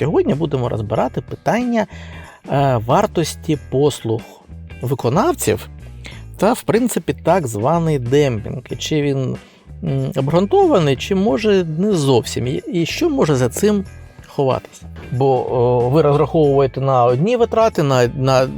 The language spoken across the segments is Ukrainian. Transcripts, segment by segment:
Сьогодні будемо розбирати питання е, вартості послуг виконавців та, в принципі, так званий демпінг. Чи він обґрунтований, чи може не зовсім. І що може за цим ховатися? Бо о, ви розраховуєте на одні витрати, на, на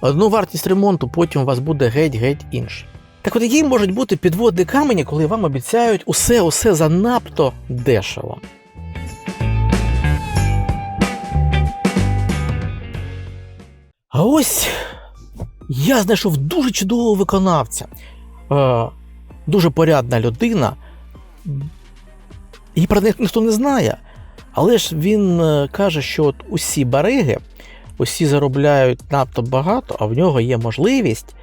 одну вартість ремонту, потім у вас буде геть-геть інше. Так от які можуть бути підводні камені, коли вам обіцяють усе-усе занадто дешево? А ось я знайшов дуже чудового виконавця. Е, дуже порядна людина. І про них ніхто не знає. Але ж він е, каже, що от усі бариги, усі заробляють надто багато, а в нього є можливість,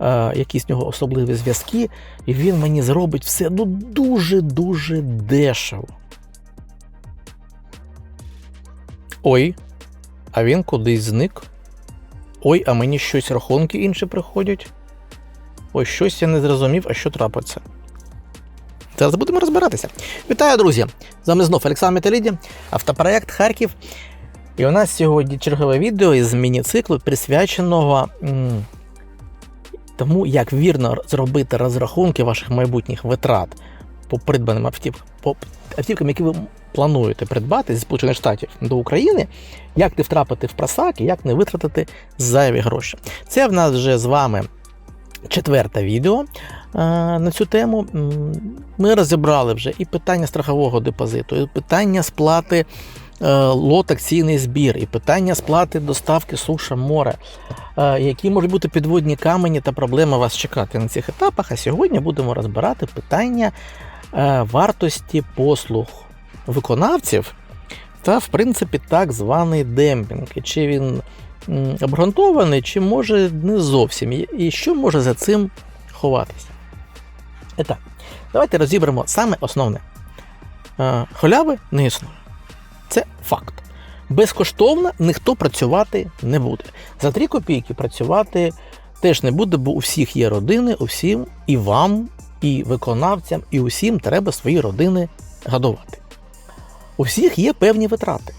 е, якісь в нього особливі зв'язки, і він мені зробить все ну дуже-дуже дешево. Ой, а він кудись зник. Ой, а мені щось рахунки інші приходять. Ой, щось я не зрозумів, а що трапиться. Зараз будемо розбиратися. Вітаю, друзі! З вами знов Олександр Металіді, автопроект Харків. І у нас сьогодні чергове відео із міні-циклу, присвяченого тому, як вірно зробити розрахунки ваших майбутніх витрат по придбаним автівкам, по автівкам, які ви плануєте придбати зі Сполучених Штатів до України, як не втрапити в просак і як не витратити зайві гроші. Це в нас вже з вами четверте відео е, на цю тему. Ми розібрали вже і питання страхового депозиту, і питання сплати е, лот акційний збір, і питання сплати доставки суша море. Е, Які можуть бути підводні камені та проблеми вас чекати на цих етапах? А сьогодні будемо розбирати питання вартості послуг виконавців та, в принципі, так званий демпінг. Чи він обґрунтований, чи може не зовсім. І- що може за цим ховатися? І так, давайте розіберемо саме основне. Е, Халяви не існує. Це факт. Безкоштовно ніхто працювати не буде. За 3 копійки працювати теж не буде, бо у всіх є родини, у всім і вам, і виконавцям, і усім треба свої родини годувати. У всіх є певні витрати.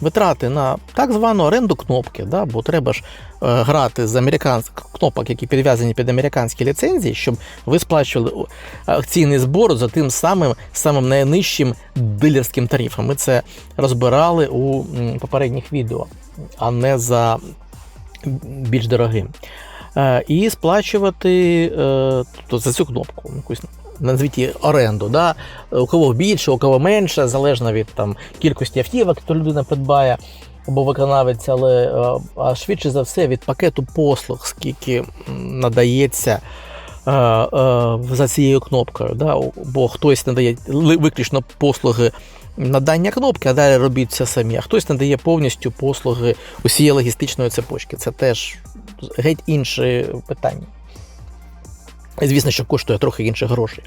Витрати на так звану оренду кнопки, да, бо треба ж е, грати з американських кнопок, які підв'язані під американські ліцензії, щоб ви сплачували акційний збор за тим самим самим найнижчим дилерським тарифом. Ми це розбирали у попередніх відео, а не за більш дорогим. Е, І сплачувати е, за цю кнопку, якусь назвіть її оренду. Да? У кого більше, у кого менше, залежно від там, кількості автівок, яку людина придбає або виконавець, але е, а швидше за все від пакету послуг, скільки надається. е, е, За цією кнопкою, да? Бо хтось надає виключно послуги надання кнопки, а далі робіть все самі, а хтось надає повністю послуги усієї логістичної цепочки. Це теж геть інше питання. Звісно, що коштує трохи інших грошей.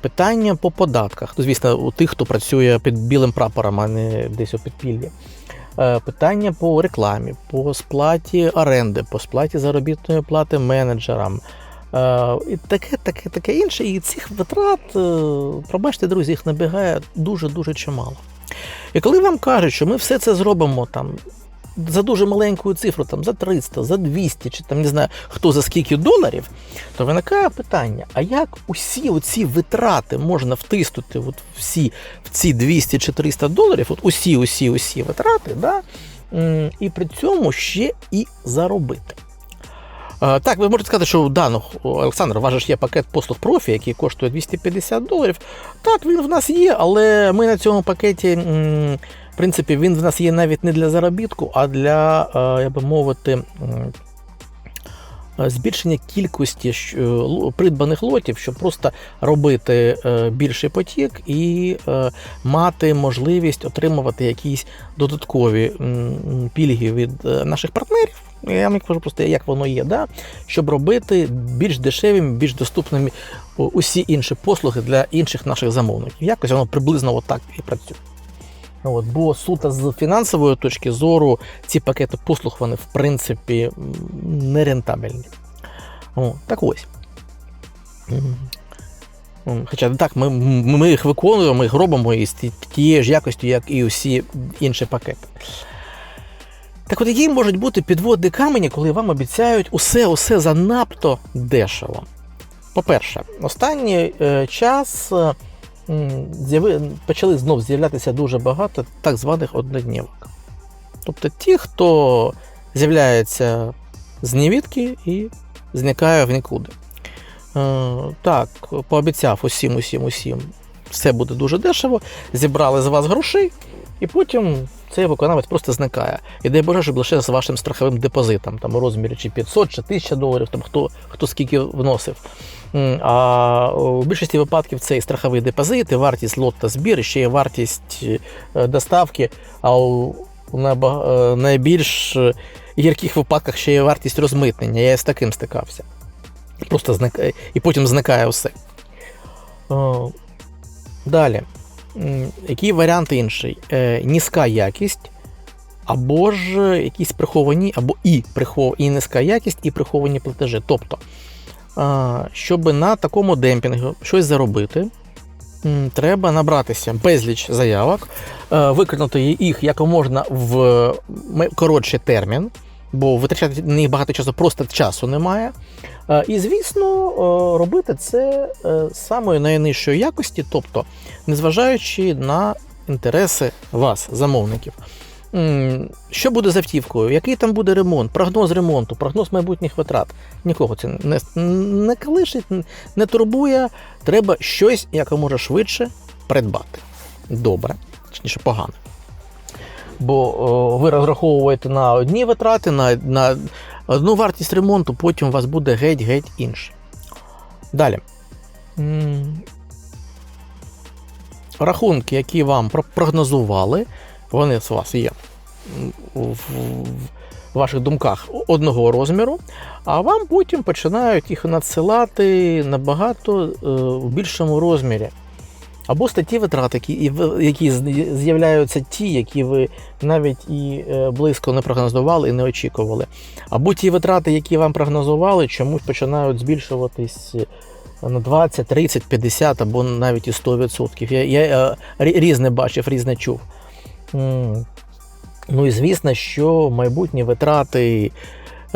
Питання по податках. Звісно, у тих, хто працює під білим прапором, а не десь у підпіллі. Е, Питання по рекламі, по сплаті оренди, по сплаті заробітної плати менеджерам. Е, І таке, таке, таке інше. І цих витрат, е, пробачте, друзі, їх набігає дуже-дуже чимало. І коли вам кажуть, що ми все це зробимо там за дуже маленьку цифру, там за 300, за 200, чи там не знаю хто за скільки доларів, то виникає питання: а як усі оці витрати можна втиснути от всі в ці 200 чи 300 доларів, от усі, усі, усі витрати, да, і при цьому ще і заробити? Так, ви можете сказати, що да, ну, Олександр, у є пакет послуг профі, який коштує 250 доларів. Так, він в нас є, але ми на цьому пакеті, в принципі, він в нас є навіть не для заробітку, а для, е, як би мовити, е, збільшення кількості е, придбаних лотів, щоб просто робити більший потік і мати можливість отримувати якісь додаткові пільги від наших партнерів. Я вам кажу просто, як воно є, да? щоб робити більш дешевими, більш доступними усі інші послуги для інших наших замовників. Якось воно приблизно отак і працює. От, бо суто з фінансової точки зору ці пакети послуг вони в принципі м, не рентабельні. О, так ось. Хоча так, ми, ми їх виконуємо, ми їх робимо із ті- тією ж якостю, як і усі інші пакети. Так от, які можуть бути підводні камені, коли вам обіцяють усе усе занадто дешево. По-перше, останній е, час е, почали знов з'являтися дуже багато так званих одноднівок. Тобто ті, хто з'являється з нівідки і зникає в нікуди. Е, так, пообіцяв усім, усім, усім, все буде дуже дешево, зібрали з вас грошей, і потім цей виконавець просто зникає. І дай Боже, щоб лише з вашим страховим депозитом, там у розмірі чи 500, чи 1000 доларів, там хто, хто скільки вносив. А у більшості випадків це і страховий депозит, і вартість лот та збір, ще є вартість е, доставки, а у е, найбільш е, гірких випадках ще є вартість розмитнення. Я з таким стикався. Просто зникає, і потім зникає все. Далі. Який варіант інший? Е, низька якість, або ж якісь приховані, або і прихов, і низька якість, і приховані платежі. Тобто, щоб на такому демпінгу щось заробити, треба набратися безліч заявок, е, виконати їх якомога в коротший термін, бо витрачати на них багато часу просто часу немає. Е, І, звісно, е, робити це е, самої найнижчої якості, тобто, незважаючи на інтереси вас, замовників. Що буде з автівкою? Який там буде ремонт, прогноз ремонту, прогноз майбутніх витрат? Нікого це не, не калишить, не турбує. Треба щось якомога швидше придбати. Добре, точніше погано. Бо о, ви розраховуєте на одні витрати, на, на одну вартість ремонту, потім у вас буде геть-геть інше. Далі. Рахунки, які вам прогнозували, вони з вас є в ваших думках одного розміру, а вам потім починають їх надсилати набагато е, в більшому розмірі. Або статті витрат, які, які з'являються ті, які ви навіть і е, близько не прогнозували і не очікували. Або ті витрати, які вам прогнозували, чомусь починають збільшуватись на 20, 30, 50 або навіть і 100%. Я, я е, різне бачив, різне чув. Ну і звісно, що майбутні витрати е,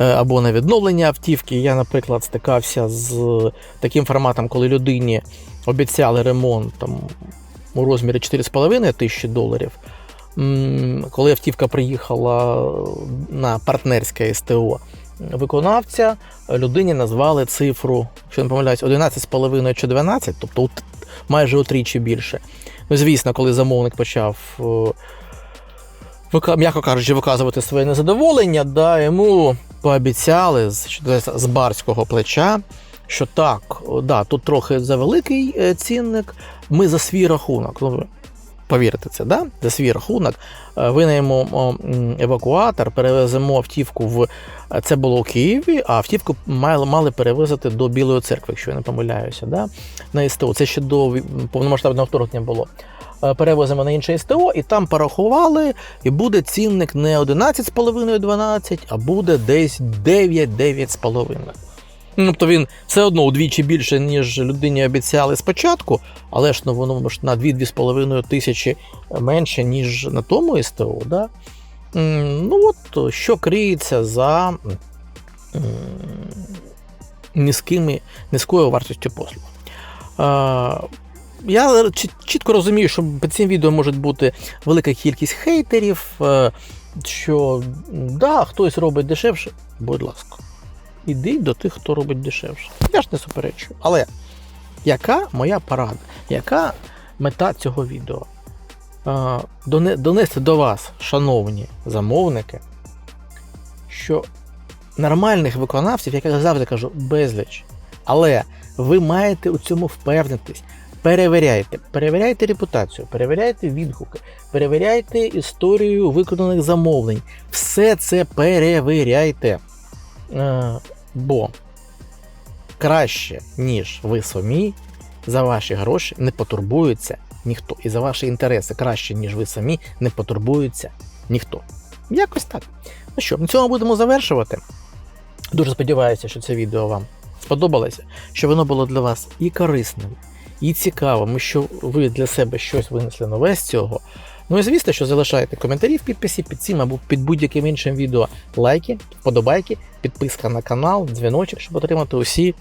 або на відновлення автівки. Я, наприклад, стикався з таким форматом, коли людині обіцяли ремонт там, у розмірі 4,5 тисячі доларів. Коли автівка приїхала на партнерське СТО виконавця, людині назвали цифру, якщо не помиляюсь, 11,5 чи 12, тобто майже утричі більше. Ну, звісно, коли замовник почав, е, м'яко кажучи, виказувати своє незадоволення, да, йому пообіцяли з, з барського плеча, що так, да, тут трохи завеликий е, цінник, ми за свій рахунок. Ну, ви повірите це, да? за свій рахунок е, винаймемо м, евакуатор, перевеземо автівку в. Це було у Києві, а автівку мали, мали перевезти до Білої церкви, якщо я не помиляюся, да? на СТО. Це ще до повномасштабного вторгнення було. Е, Перевозимо на інше СТО, і там порахували, і буде цінник не 11,5-12, а буде десь 9-9,5. Ну, Тобто він все одно удвічі більше, ніж людині обіцяли спочатку, але ж ну, воно ж на 2-2,5 тисячі менше, ніж на тому СТО. Да? Ну от що криється за низькими, низькою вартістю послуг. Я чітко розумію, що під цим відео може бути велика кількість хейтерів, е, що да, хтось робить дешевше, будь ласка. Іди до тих, хто робить дешевше. Я ж не суперечую. Але яка моя порада? Яка мета цього відео? Е, Донести до вас, шановні замовники, що нормальних виконавців, як я завжди кажу, безліч. Але ви маєте у цьому впевнитись. Перевіряйте, перевіряйте репутацію, перевіряйте відгуки, перевіряйте історію виконаних замовлень. Все це перевіряйте. Е, бо краще, ніж ви самі, за ваші гроші не потурбується ніхто. І за ваші інтереси краще, ніж ви самі, не потурбується ніхто. Якось так. Ну що, на цьому будемо завершувати. Дуже сподіваюся, що це відео вам сподобалося, що воно було для вас і корисним, і цікаво, ми що ви для себе щось винесли нове з цього. Ну і звісно, що залишайте коментарі в підписі під цим або під будь-яким іншим відео. Лайки, вподобайки, підписка на канал, дзвіночок, щоб отримати усі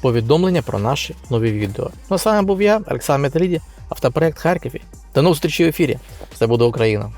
повідомлення про наші нові відео. Ну а з вами був я, Олександр Металіді, автопроект Харків. До нових зустрічей в ефірі. Все буде Україна!